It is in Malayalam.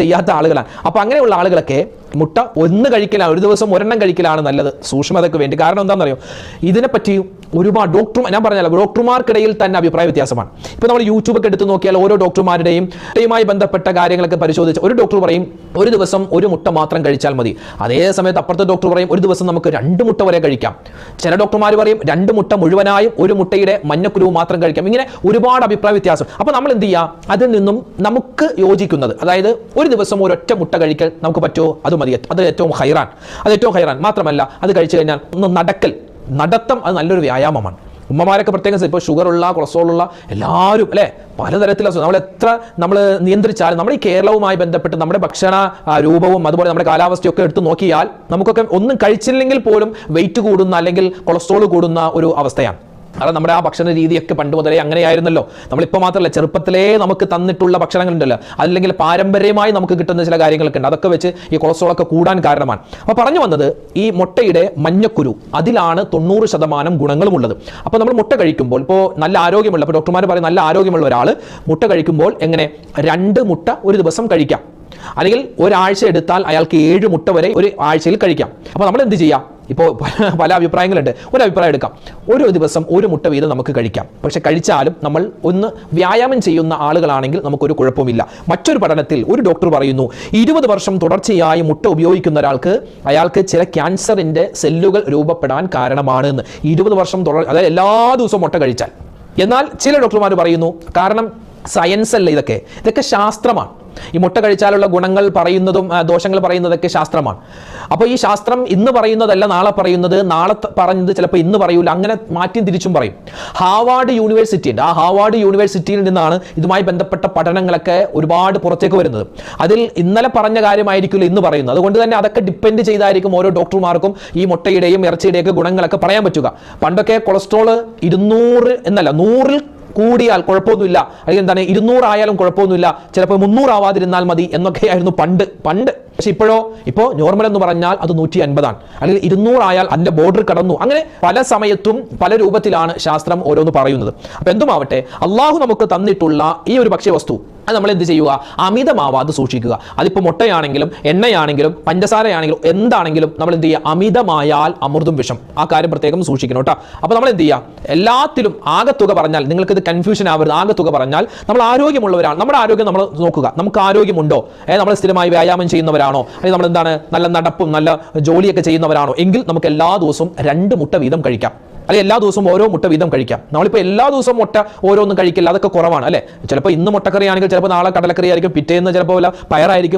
ചെയ്യാത്ത ആളുകളാണ്. അപ്പൊ അങ്ങനെയുള്ള ആളുകളൊക്കെ മുട്ട ഒന്ന് കഴിക്കലാണ് ഒരു ദിവസം ഒരെണ്ണം കഴിക്കലാണ് നല്ലത്. സൂക്ഷ്മതയ്ക്ക് വേണ്ടി. കാരണം എന്താണെന്നറിയോ? ഇതിനെപ്പറ്റി ഒരുപാട് ഡോക്ടർ ഞാൻ പറഞ്ഞല്ലോ ഡോക്ടർമാർക്കിടയിൽ തന്നെ അഭിപ്രായ വ്യത്യാസമാണ്. ഇപ്പൊ നമ്മൾ യൂട്യൂബൊക്കെ എടുത്ത് നോക്കിയാൽ ഓരോ ഡോക്ടർമാരുടെയും മുട്ടയുമായി ബന്ധപ്പെട്ട കാര്യങ്ങളൊക്കെ പരിശോധിച്ച് ഒരു ഡോക്ടർ പറയും ഒരു ദിവസം ഒരു മുട്ട മാത്രം കഴിച്ചാൽ മതി. അതേ സമയത്ത് അപ്പുറത്തെ ഡോക്ടർ പറയും ഒരു ദിവസം നമുക്ക് രണ്ട് മുട്ട വരെ കഴിക്കാം. ചില ഡോക്ടർമാർ പറയും രണ്ട് മുട്ട മുഴുവനായും ഒരു മുട്ടയുടെ മഞ്ഞക്കുരുവ് മാത്രം കഴിക്കാം. ഇങ്ങനെ ഒരുപാട് അഭിപ്രായ വ്യത്യാസം. അപ്പോൾ നമ്മൾ എന്ത് ചെയ്യുക അതിൽ നിന്നും നമുക്ക് യോജിക്കുന്നത് അതായത് ഒരു ദിവസം ഒരൊറ്റ മുട്ട കഴിക്കൽ നമുക്ക് പറ്റുമോ? അത് മതി. അത് ഏറ്റവും ഹൈറാൻ. അത് ഏറ്റവും ഹൈറാൻ. മാത്രമല്ല അത് കഴിച്ചു കഴിഞ്ഞാൽ ഒന്ന് നടക്കൽ. നടത്തം അത് നല്ലൊരു വ്യായാമമാണ്. ഉമ്മമാരൊക്കെ പ്രത്യേകം ഇപ്പോൾ ഷുഗറുള്ള കൊളസ്ട്രോൾ ഉള്ള എല്ലാവരും അല്ലേ? പലതരത്തിലുള്ള. നമ്മൾ എത്ര നമ്മൾ നിയന്ത്രിച്ചാലും നമ്മുടെ ഈ കേരളവുമായി ബന്ധപ്പെട്ട് നമ്മുടെ ഭക്ഷണ രൂപവും അതുപോലെ നമ്മുടെ കാലാവസ്ഥയൊക്കെ എടുത്ത് നോക്കിയാൽ നമുക്കൊക്കെ ഒന്നും കഴിച്ചില്ലെങ്കിൽ പോലും വെയിറ്റ് കൂടുന്ന അല്ലെങ്കിൽ കൊളസ്ട്രോൾ കൂടുന്ന ഒരു അവസ്ഥയാണ്. കാരണം നമ്മുടെ ആ ഭക്ഷണ രീതിയൊക്കെ പണ്ട് മുതലേ അങ്ങനെയായിരുന്നല്ലോ. നമ്മളിപ്പോൾ മാത്രമല്ല ചെറുപ്പത്തിലേ നമുക്ക് തന്നിട്ടുള്ള ഭക്ഷണങ്ങളുണ്ടല്ലോ. അല്ലെങ്കിൽ പാരമ്പര്യമായി നമുക്ക് കിട്ടുന്ന ചില കാര്യങ്ങളൊക്കെ ഉണ്ട്. അതൊക്കെ വെച്ച് ഈ കൊളസ്ട്രോൾ ഒക്കെ കൂടാൻ കാരണമാണ്. അപ്പോൾ പറഞ്ഞു വന്നത് ഈ മുട്ടയുടെ മഞ്ഞക്കുരു അതിലാണ് തൊണ്ണൂറ് ശതമാനം ഗുണങ്ങളും ഉള്ളത് അപ്പോൾ നമ്മൾ മുട്ട കഴിക്കുമ്പോൾ ഇപ്പോൾ നല്ല ആരോഗ്യമുള്ള അപ്പോൾ ഡോക്ടർമാർ പറയും നല്ല ആരോഗ്യമുള്ള ഒരാൾ മുട്ട കഴിക്കുമ്പോൾ എങ്ങനെ? രണ്ട് മുട്ട ഒരു ദിവസം കഴിക്കാം. അല്ലെങ്കിൽ ഒരാഴ്ച എടുത്താൽ അയാൾക്ക് ഏഴ് മുട്ട വരെ ഒരു ആഴ്ചയിൽ കഴിക്കാം. അപ്പോൾ നമ്മൾ എന്ത് ചെയ്യാം? ഇപ്പോൾ പല പല അഭിപ്രായങ്ങളുണ്ട്. ഒരു അഭിപ്രായം എടുക്കാം. ഓരോ ദിവസം ഒരു മുട്ട വീതം നമുക്ക് കഴിക്കാം. പക്ഷെ കഴിച്ചാലും നമ്മൾ ഒന്ന് വ്യായാമം ചെയ്യുന്ന ആളുകളാണെങ്കിൽ നമുക്കൊരു കുഴപ്പമില്ല മറ്റൊരു പഠനത്തിൽ ഒരു ഡോക്ടർ പറയുന്നു ഇരുപത് വർഷം തുടർച്ചയായി മുട്ട ഉപയോഗിക്കുന്ന ഒരാൾക്ക് അയാൾക്ക് ചില ക്യാൻസറിന്റെ സെല്ലുകൾ രൂപപ്പെടാൻ കാരണമാണ് എന്ന് ഇരുപത് വർഷം തുടർ അതായത് എല്ലാ ദിവസവും മുട്ട കഴിച്ചാൽ. എന്നാൽ ചില ഡോക്ടർമാർ പറയുന്നു കാരണം സയൻസ് അല്ല ഇതൊക്കെ? ഇതൊക്കെ ശാസ്ത്രമാണ്. ഈ മുട്ട കഴിച്ചാലുള്ള ഗുണങ്ങൾ പറയുന്നതും ദോഷങ്ങൾ പറയുന്നതൊക്കെ ശാസ്ത്രമാണ്. അപ്പോൾ ഈ ശാസ്ത്രം ഇന്ന് പറയുന്നതല്ല നാളെ പറയുന്നത്. നാളെ പറഞ്ഞത് ചിലപ്പോൾ ഇന്ന് പറയൂല. അങ്ങനെ മാറ്റിയും തിരിച്ചും പറയും. ഹാവാർഡ് യൂണിവേഴ്സിറ്റി ഉണ്ട്. ആ ഹാവാർഡ് യൂണിവേഴ്സിറ്റിയിൽ നിന്നാണ് ഇതുമായി ബന്ധപ്പെട്ട പഠനങ്ങളൊക്കെ ഒരുപാട് പുറത്തേക്ക് വരുന്നത്. അതിൽ ഇന്നലെ പറഞ്ഞ കാര്യമായിരിക്കില്ല ഇന്ന് പറയുന്നത്. അതുകൊണ്ട് തന്നെ അതൊക്കെ ഡിപ്പെൻഡ് ചെയ്തായിരിക്കും ഓരോ ഡോക്ടർമാർക്കും ഈ മുട്ടയുടെയും ഇറച്ചിയുടെയൊക്കെ ഗുണങ്ങളൊക്കെ പറയാൻ പറ്റുക. പണ്ടൊക്കെ കൊളസ്ട്രോൾ ഇരുന്നൂറ് എന്നല്ല നൂറിൽ കൂടിയാൽ കുഴപ്പമൊന്നുമില്ല. അല്ലെങ്കിൽ എന്താണ് ഇരുന്നൂറായാലും കുഴപ്പമൊന്നുമില്ല. ചിലപ്പോൾ മുന്നൂറാവാതിരുന്നാൽ മതി എന്നൊക്കെയായിരുന്നു പണ്ട്. പണ്ട്. പക്ഷെ ഇപ്പോഴോ? ഇപ്പോൾ നോർമൽ എന്ന് പറഞ്ഞാൽ അത് നൂറ്റി അൻപതാണ് അല്ലെങ്കിൽ ഇരുന്നൂറായാൽ അതിന്റെ ബോർഡർ കടന്നു. അങ്ങനെ പല സമയത്തും പല രൂപത്തിലാണ് ശാസ്ത്രം ഓരോന്ന് പറയുന്നത്. അപ്പം എന്തുമാവട്ടെ അള്ളാഹു നമുക്ക് തന്നിട്ടുള്ള ഈ ഒരു ഭക്ഷ്യവസ്തു അത് നമ്മൾ എന്ത് ചെയ്യുക? അമിതമാവാതെ സൂക്ഷിക്കുക. അതിപ്പോൾ മുട്ടയാണെങ്കിലും എണ്ണയാണെങ്കിലും പഞ്ചസാരയാണെങ്കിലും എന്താണെങ്കിലും നമ്മൾ എന്ത് ചെയ്യുക? അമിതമായാൽ അമൃതും വിഷം. ആ കാര്യം പ്രത്യേകം സൂക്ഷിക്കണം കേട്ടോ. അപ്പോൾ നമ്മൾ എന്ത് ചെയ്യുക? എല്ലാത്തിലും ആകത്തുക പറഞ്ഞാൽ നിങ്ങൾക്കിത് കൺഫ്യൂഷൻ ആവരുത്. ആകത്തുക പറഞ്ഞാൽ നമ്മൾ ആരോഗ്യമുള്ളവരാണ്. നമ്മുടെ ആരോഗ്യം നമ്മൾ നോക്കുക. നമുക്ക് ആരോഗ്യമുണ്ടോ? ഏ നമ്മൾ സ്ഥിരമായി വ്യായാമം ചെയ്യുന്നവരാണോ? അല്ലെങ്കിൽ നമ്മൾ എന്താണ്? നല്ല നടപ്പും നല്ല ജോലിയൊക്കെ ചെയ്യുന്നവരാണോ? എങ്കിൽ നമുക്ക് എല്ലാ ദിവസവും രണ്ട് മുട്ട വീതം കഴിക്കാം. അല്ലെങ്കിൽ എല്ലാ ദിവസവും ഓരോ മുട്ട വീതം കഴിക്കാം. നമ്മളിപ്പോൾ എല്ലാ ദിവസവും മുട്ട ഓരോന്നും കഴിക്കില്ല. അതൊക്കെ കുറവാണ് അല്ലേ? ചിലപ്പോൾ ഇന്ന് മുട്ടക്കറി ആണെങ്കിൽ ചിലപ്പോൾ നാളെ കടലക്കറി ആയിരിക്കും പിറ്റേന്ന് ചിലപ്പോൾ വല്ല പയറായിരിക്കും.